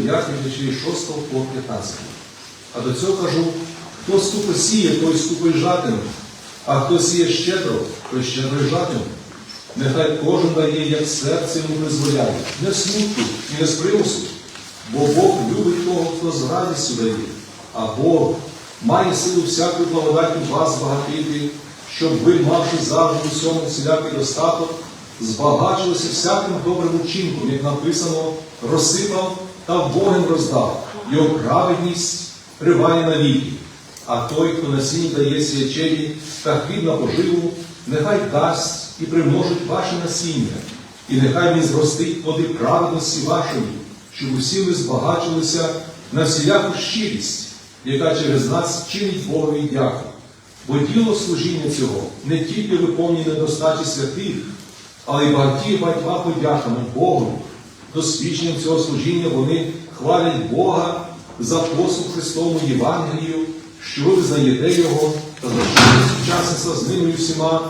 9 вірші 6 по 15. А до цього кажу, хто скупо сіє, той скупо й жатиме, а хто сіє щедро, той щедро й жатиме. Нехай кожен дає, як серце йому дозволяє, не смутку і не з примусу, бо Бог любить того, хто з радістю дає, а Бог має силу всякої благодаті вас збагатити, щоб ви, мавши завжди у всьому всілякий достаток, збагачилися всяким добрим учинком, як написано, розсипав та Богом роздав, його праведність триває навіки. А той, хто насіння дає сіячеві та хліб на поживу, нехай дасть і примножить ваше насіння, і нехай він зростить плоди праведності вашої, щоб усі ви збагачилися на всіляку щирість, яка через нас чинить Богові дяку. Бо діло служіння цього не тільки виповнює недостачі святих, але й багаті багатьма подяками Богу. Досвідченням цього служіння вони хвалять Бога за послуг Христовому Євангелію, що ви визнаєте Його та сучасництва з ними всіма.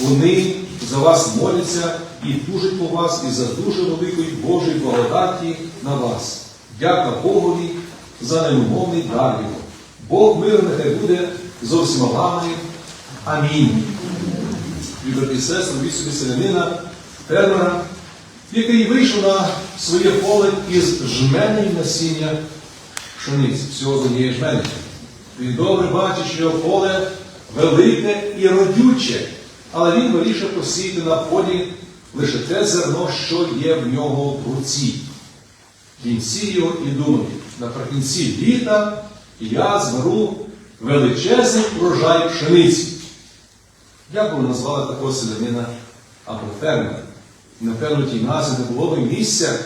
Вони за вас моляться і тужать по вас і за дуже великої Божої благодаті на вас. Дяка Богові за неумовний дар Його. Бог миру нехай буде зо всіма вами. Амінь. Любите і сестри, собі селянина, фермера, який вийшов на своє поле із жменею насіння пшениці, всього з однієї жмені. Він добре бачить, що його поле велике і родюче, але він вирішив посіяти на полі лише те зерно, що є в нього в руці. Він сіє його і думає, наприкінці літа я зберу величезний врожай пшениці. Як би назвали такого селянина або фермера? Напевно, тій назві не було б місця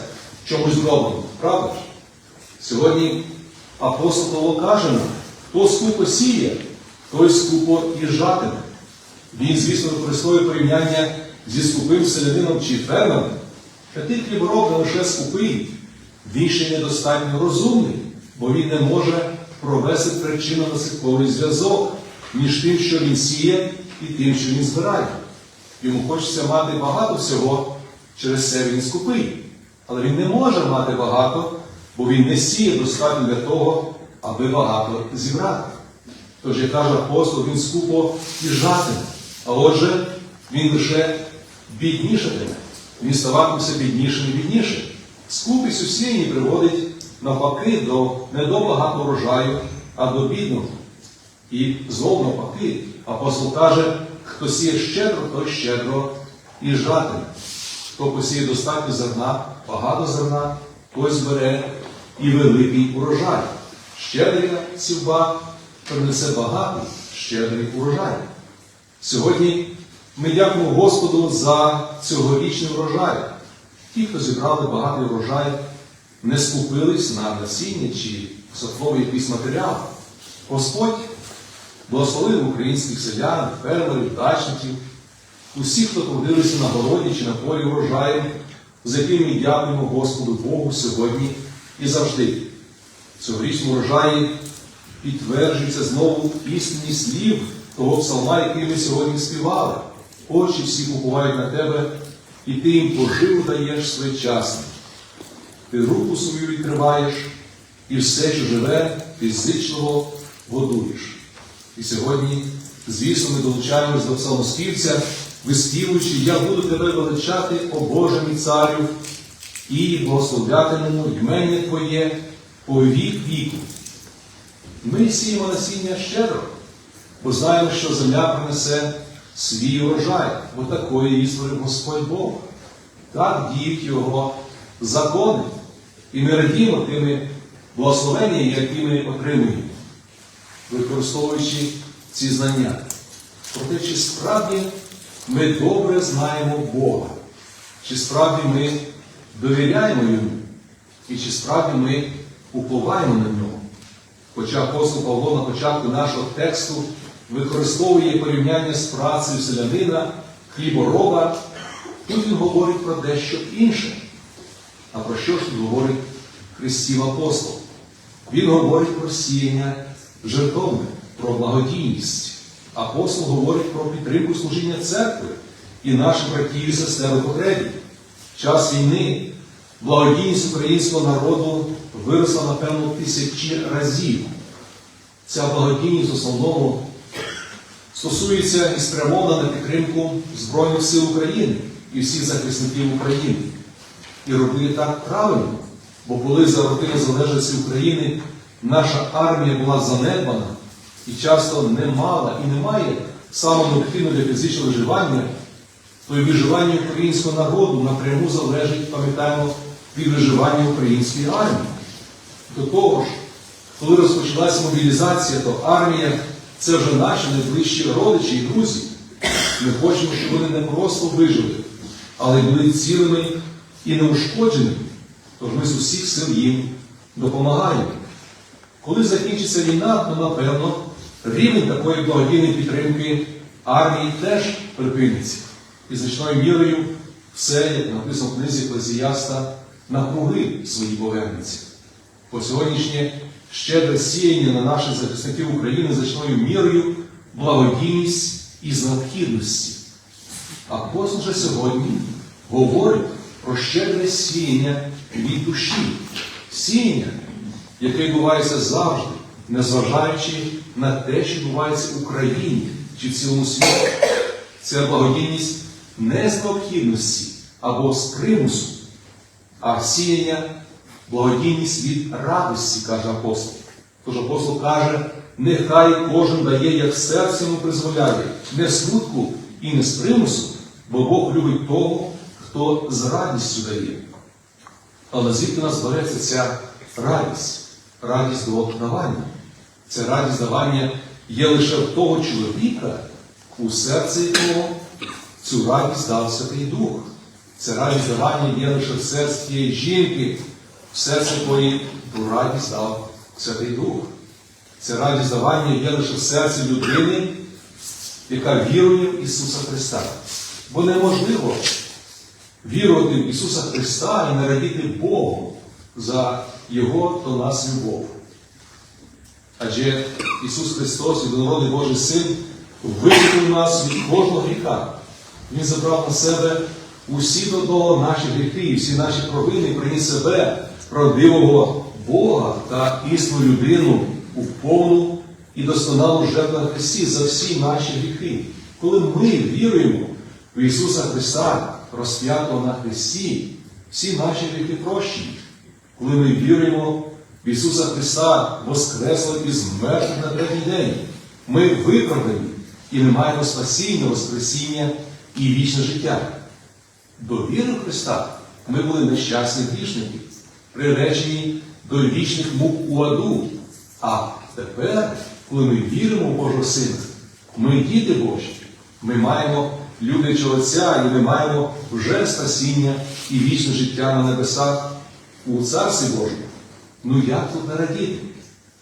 чомусь зробленому, правда? Сьогодні апостол Павло каже нам, хто скупо сіє, той скупо і жатиме. Він, звісно, використовує порівняння зі скупим селянином чи фермером, та той хлібороб не лише скупий, він ще недостатньо розумний, бо він не може провести причинно-наслідковий зв'язок між тим, що він сіє, і тим, що він збирає. Йому хочеться мати багато всього, через це він скупий. Але він не може мати багато, бо він не сіє достатньо для того, аби багато зібрати. Тож, як каже апостол, він скупо і. А отже, він лише біднішатиме. Він ставатиметься біднішим і біднішим. Скупість у приводить навпаки до не до багатого врожаю, а до бідного. І знову навпаки, апостол каже, хто сіє щедро, той щедро і жатиме. Хто посіє достатньо зерна, багато зерна, той збере і великий урожай. Щедря сівба принесе багатий, щедрий урожай. Сьогодні ми дякуємо Господу за цьогорічний врожай. Ті, хто зібрали багатий врожай, не скупились на насіння чи сотворив якийсь матеріал. Господь благословив українських селян, фермерів, дачників, усіх, хто трудилися на городі чи на полі врожаю, за яким ми дякуємо Господу Богу сьогодні і завжди. В цьогорічному врожаї підтверджується знову істинні слів того псалма, який ми сьогодні співали. Очі всі уповають на тебе, і ти їм поживу даєш своєчасно. Ти руку свою відкриваєш, і все, що живе, ти зичливо годуєш. І сьогодні, звісно, ми долучаємось до псалмоспівця, виспівуючи, я буду тебе величати, о Боже мій царю, і благословлятимемо ймення Твоє по вік віку. Ми сіємо насіння щедро, бо знаємо, що земля принесе свій урожай, бо такої створив Господь Бог. Так діють Його закони. І ми радіємо тими благословеннями, які ми отримуємо, використовуючи ці знання. Проте, чи справді ми добре знаємо Бога, чи справді ми довіряємо Йому, і чи справді ми уповаємо на нього. Хоча апостол Павло на початку нашого тексту використовує порівняння з працею селянина, хлібороба, тут він говорить про дещо інше. А про що ж тут говорить Христів апостол? Він говорить про сіяння жертовне, про благодійність. Апостол говорить про підтримку служіння церкви і наших братів і сестер у потребі. Час війни благодійність українського народу виросла, напевно, тисячі разів. Ця благодійність в основному стосується і спрямована на підтримку Збройних сил України і всіх захисників України. І робили так правильно, бо коли за роки незалежності України наша армія була занедбана і часто не мала і не має самого необхідного для фізичного виживання, то і виживання українського народу напряму залежить, пам'ятаємо, від виживання української армії. До того ж, коли розпочалася мобілізація, то армія це вже наші найближчі родичі і друзі. Ми хочемо, щоб вони не просто вижили, але й були цілими і неушкодженими. Тож ми з усіх сил їм допомагаємо. Коли закінчиться війна, то напевно рівень такої благодійної підтримки армії теж припиниться. І значною мірою все, як написано в книзі Еклезіаста, на круги свої повернеться. По сьогоднішнє щедре сіяння на наших захисників України значною мірою благодійність із необхідності. Апостол же сьогодні говорить про щедре сіяння від душі, сіяння, яке відбувається завжди, незважаючи на те, що відбувається в Україні чи в цілому світі. Це благодійність не з необхідності або з примусу, а сіяння благодійність від радості, каже апостол. Тож апостол каже, нехай кожен дає, як серце йому призволяє, не з смутку і не з примусу, бо Бог любить того, хто з радістю дає. Але звідки нас береться ця радість? Радість до давання. Ця радість давання є лише в того чоловіка, у серці якого цю радість дав Святий Дух. Ця радість давання є лише в серці тієї жінки, в серці якої ту радість дав Святий Дух. Ця радість давання є лише в серці людини, яка вірує в Ісуса Христа. Бо неможливо вірувати в Ісуса Христа і не радіти Богу за Його до нас любов. Адже Ісус Христос, єдинородний Божий Син, викупив нас від кожного гріха. Він забрав на себе усі додолу наші гріхи всі наші провини, і приніс себе правдивого Бога та існу людину у повну і досконалу жертву на Христі за всі наші гріхи. Коли ми віруємо в Ісуса Христа, розп'ятого на Христі, всі наші гріхи прощені. Коли ми віруємо Ісуса Христа, воскресло із мертвих на третій день, ми виправдані і ми маємо спасіння, Воскресіння і вічне життя. До віри Христа ми були нещасні грішники, приречені до вічних мук у аду. А тепер, коли ми віримо в Божого Сина, ми діти Божі, ми маємо люблячого Отця, і ми маємо вже спасіння і вічне життя на небесах у Царстві Божому. Ну як тут не радіти?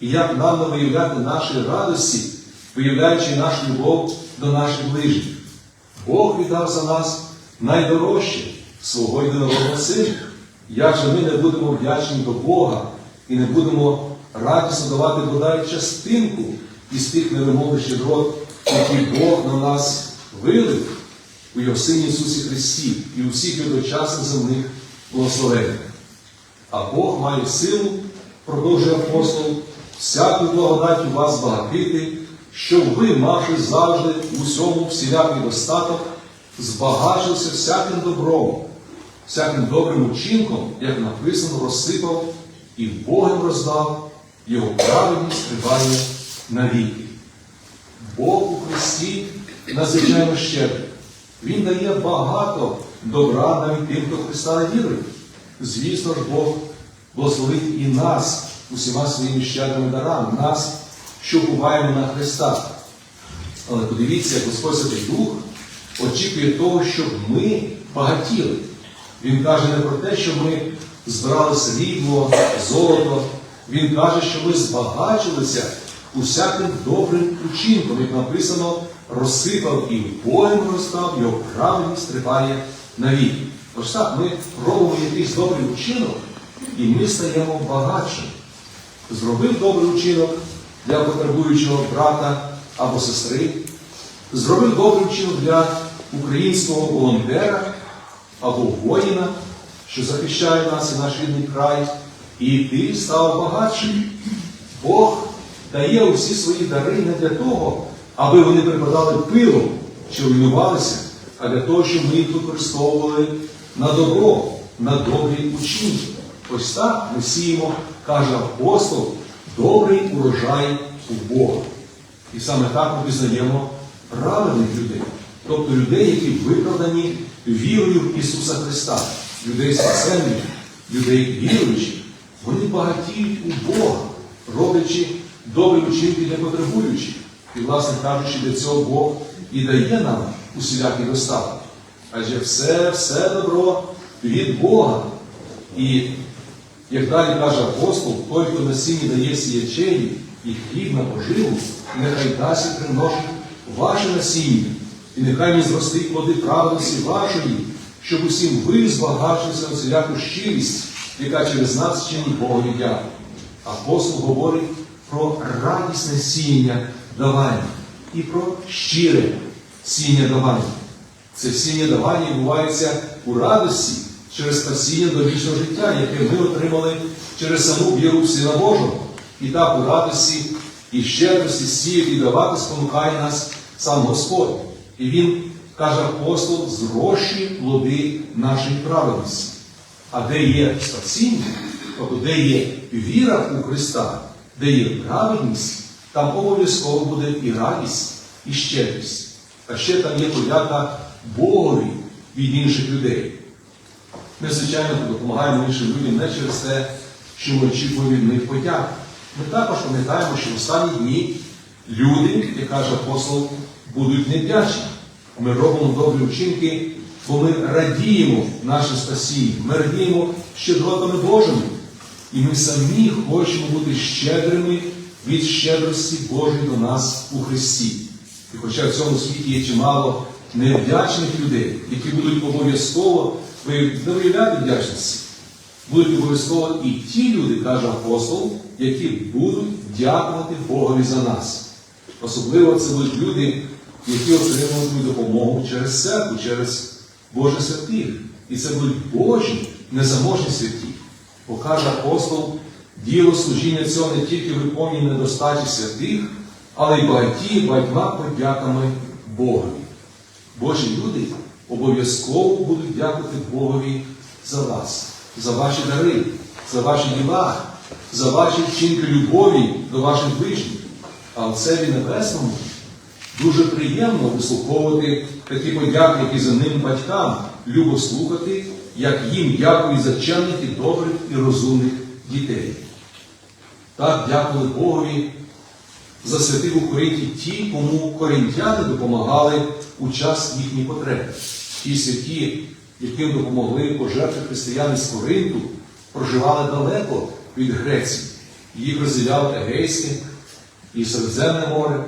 І як нам не виявляти наші радості, виявляючи нашу любов до наших ближніх? Бог віддав за нас найдорожче свого єдинородного сина. Як же ми не будемо вдячні до Бога і не будемо радісно давати бодай частинку із тих невимовних щедрот, які Бог на нас вилив у Його Сині Ісусі Христі і у всіх його дочасних земних благословеннях. А Бог має силу, продовжує апостол, всяку благодать у вас багатити, щоб ви, мавши завжди у всьому всілякий достаток, збагачилися всяким добром, всяким добрим учинком, як написано, розсипав і Богом роздав, його праведність триває навіки. Бог у Христі надзвичайно щедрий. Він дає багато добра навіть тим, хто Христа не вірує. Звісно ж, Бог благословить і нас усіма своїми щедрими дарами, нас, що буваємо на Христа. Але подивіться, Господь Святий Дух очікує того, щоб ми багатіли. Він каже не про те, що ми збирали срібло, золото. Він каже, що ми збагачилися усяким добрим учинком, як написано, розсипав і Богом розстав, його праведність триває навіки. Ось так ми робимо якийсь добрий учинок, і ми стаємо багатшими. Зробив добрий учинок для потребуючого брата або сестри, зробив добрий вчинок для українського волонтера або воїна, що захищає нас і наш рідний край, і ти став багатшим. Бог дає усі свої дари не для того, аби вони припадали пилом чи руйнувалися, а для того, щоб ми їх використовували на добро, на добрі учинки. Ось так ми сіємо, каже апостол, добрий урожай у Бога. І саме так ми визнаємо праведних людей, тобто людей, які виправдані вірою в Ісуса Христа, людей спасенних, людей віруючих. Вони багатіють у Бога, роблячи добрі учинки для потребуючих. І, власне кажучи, для цього Бог і дає нам усілякий достаток. Адже все, все добро від Бога. І як далі каже апостол, той, хто на сіні дає сіячені і хліб на поживу, нехай дасть і примножить ваше насіння, і нехай не зростить плоди праведності вашої, щоб усім ви збагачилися усіляку щирість, яка через нас чинить Богові дяку. Апостол говорить про радісне сіяння давання і про щире сіяння давання. Це сіння давання відбувається у радості через спасіння до вічного життя, яке ми отримали через саму віру в Сина Божого. І так у радості і щедрості сіяти і давати спонукає нас сам Господь. І Він, каже апостол, зрощує плоди нашої праведності. А де є спасіння, тобто де є віра у Христа, де є праведність, там обов'язково буде і радість, і щедрість. А ще там є подяка Богові від інших людей. Ми, звичайно, допомагаємо іншим людям не через те, що ми очікуємо від них подяки. Ми також пам'ятаємо, що в останні дні люди, як каже апостол, будуть невдячні. Ми робимо добрі вчинки, бо ми радіємо наше спасіння, ми радіємо щедротами Божими. І ми самі хочемо бути щедрими від щедрості Божої до нас у Христі. І хоча в цьому світі є чимало невдячних людей, які будуть обов'язково ви не вдячності, будуть обов'язково і ті люди, каже апостол, які будуть дякувати Богові за нас. Особливо це будуть люди, які отримують допомогу через церкву, через Божих святих. І це будуть Божі незаможні святі. Бо каже апостол, діло служіння цього не тільки виповнює недостачі святих, але й багаті багатьма подяками Богові. Божі люди обов'язково будуть дякувати Богові за вас, за ваші дари, за ваші діла, за ваші вчинки любові до ваших ближніх. А Отцеві Небесному дуже приємно вислуховувати такі подяки, які за ним батькам любо слухати, як їм дякують за чемних і добрих і розумних дітей. Так дякували Богові за святих у Коринті ті, кому коринтяни допомагали у час їхніх потреб. Ті святі, яким допомогли пожертви християни з Коринту, проживали далеко від Греції. Їх розділяло Егейське і Середземне море.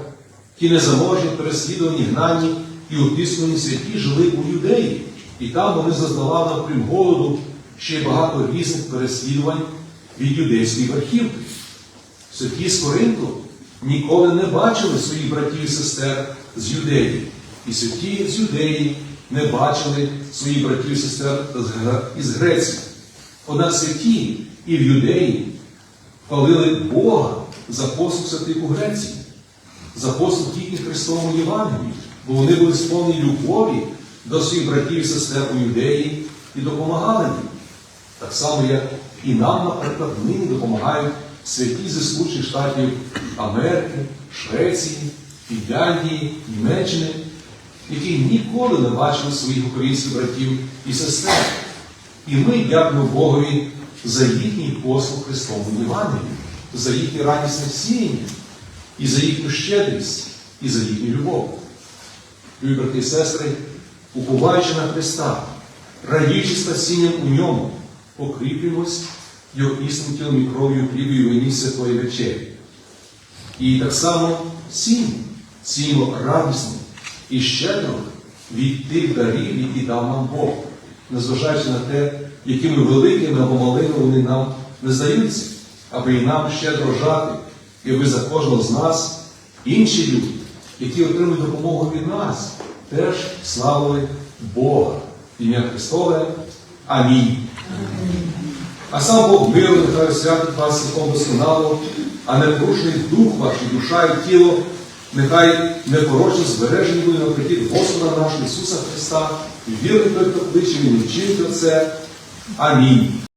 Ті незаможні, переслідувані, гнані і утискані святі жили у юдеї, і там вони зазнавали, окрім голоду, ще багато різних переслідувань від юдейської верхівки. Святі з Коринту ніколи не бачили своїх братів і сестер з юдеї. І святі з юдеї не бачили своїх братів і сестер із Греції. Однак святі і в юдеї хвалили Бога за послуг святих у Греції, за послуг тільки Христовому Євангелії, бо вони були сповнені любові до своїх братів і сестер у юдеї і допомагали їм. Так само, як і нам, наприклад, нині допомагають святі зі Сполучених Штатів Америки, Швеції, Фінляндії, Німеччини, які ніколи не бачили своїх українських братів і сестер. І ми дякуємо Богові за їхній послуг Христовому Євангелію, за їхнє радісне сіяння, і за їхню щедрість, і за їхню любов. Любі брати і сестри, уповаючи на Христа, радіючи спасінням у ньому, покріплюємось його існим тілом і кров'ю хлібу і вині святої вечері. І так само сім, сімо радісно і щедро від тих дарів, які дав нам Бог, незважаючи на те, якими великими або малими вони нам не здаються, аби і нам щедро жати, і аби за кожного з нас інші люди, які отримують допомогу від нас, теж славили Бога. Ім'я Христове. Амінь. А сам Бог миру нехай освятить вас цілком досконало, а непорушний дух ваш, душа і тіло, нехай непорочно збережені буде на прихід Господа нашого Ісуса Христа, і вірний той, хто кличе, він вчинить це. Амінь.